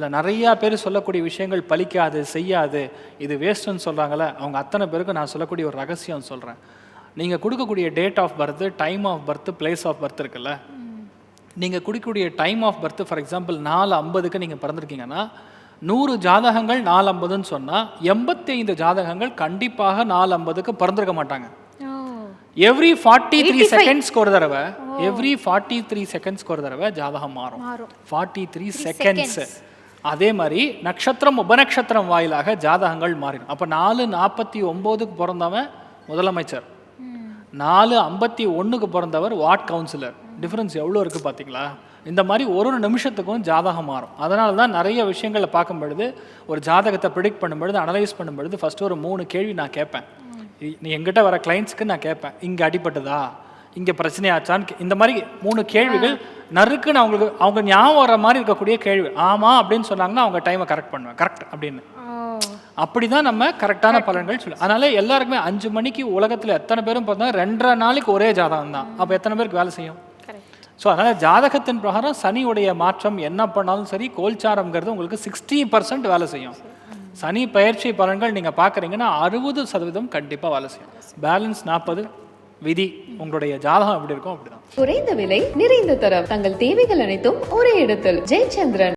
இல்லை நிறையா பேர் சொல்லக்கூடிய விஷயங்கள் பலிக்காது செய்யாது. இது வேஸ்ட்டுன்னு சொல்கிறாங்களே அவங்க அத்தனை பேருக்கு நான் சொல்லக்கூடிய ஒரு ரகசியம் சொல்கிறேன் நீங்கள் கொடுக்கக்கூடிய date of birth time of birth place of birth இருக்குல்ல? நீங்கள் கொடுக்கக்கூடிய time of birth for example நாலு ஐம்பதுக்கு நீங்கள் பிறந்திருக்கீங்கன்னா நூறு ஜாதகங்கள் நாலு ஐம்பதுன்னு சொன்னால் எண்பத்தி ஐந்து ஜாதகங்கள் கண்டிப்பாக நாலு ஐம்பதுக்கு பிறந்திருக்க மாட்டாங்க. எவ்ரி ஃபார்ட்டி த்ரீ செகண்ட்ஸ்க்கு ஒரு தடவை எவ்ரி ஃபார்ட்டி த்ரீ செகண்ட்ஸ்க்கு ஒரு தடவை ஜாதகம் மாறும். ஃபார்ட்டி த்ரீ செகண்ட்ஸ் அதே மாதிரி நட்சத்திரம் உபநட்சத்திரம் வாயிலாக ஜாதகங்கள் மாறிடும். அப்போ நாலு நாற்பத்தி ஒம்போதுக்கு பிறந்தவன் முதலமைச்சர். நாலு ஐம்பத்தி ஒன்றுக்கு பிறந்தவர் வார்ட் கவுன்சிலர். டிஃப்ரென்ஸ் எவ்வளோ இருக்குது பார்த்தீங்களா? இந்த மாதிரி ஒரு ஒரு நிமிஷத்துக்கும் ஜாதகம் மாறும். அதனால தான் நிறைய விஷயங்களை பார்க்கும் பொழுது ஒரு ஜாதகத்தை ப்ரிடிக்ட் பண்ணும்பொழுது அனலைஸ் பண்ணும்பொழுது ஃபஸ்ட்டு ஒரு மூணு கேள்வி நான் கேட்பேன். நீ எங்கிட்ட வர கிளைண்ட்ஸ்க்கு நான் கேட்பேன். இங்கே அடிபட்டதா? இங்கே பிரச்சனையாச்சான்னு இந்த மாதிரி மூணு கேள்விகள் நறுக்குன்னு அவங்களுக்கு அவங்க ஞாபகம் வர மாதிரி இருக்கக்கூடிய கேள்வி ஆமாம் அப்படின்னு சொன்னாங்கன்னா அவங்க டைமை கரெக்ட் பண்ணுவேன் கரெக்ட் அப்படின்னு. அப்படிதான் நம்ம கரெக்டான பலன்கள் சொல்லு அதனால எல்லாருக்குமே அஞ்சு மணிக்கு உலகத்துல எத்தனை பேரும் பார்த்தா ரெண்டரை நாளைக்கு ஒரே ஜாதகம் தான். அப்போ எத்தனை பேருக்கு வேலை செய்யும்? ஸோ அதனால ஜாதகத்தின் பிரகாரம் சனியுடைய மாற்றம் என்ன பண்ணாலும் சரி கோல்சாரம்ங்கிறது உங்களுக்கு சிக்ஸ்டி பர்சன்ட் வேலை செய்யும். சனி பயிற்சி பலன்கள் நீங்க பார்க்குறீங்கன்னா அறுபது சதவீதம் கண்டிப்பா வேலை செய்யும். பேலன்ஸ் நாற்பது விதி உங்களுடைய ஜாதகம் எப்படி இருக்கும் அப்படிதான். குறைந்த விலை நிறைந்த தரம். தங்கள் தேவைகள் அனைத்தும் ஒரே இடத்தில். ஜெயச்சந்திரன்.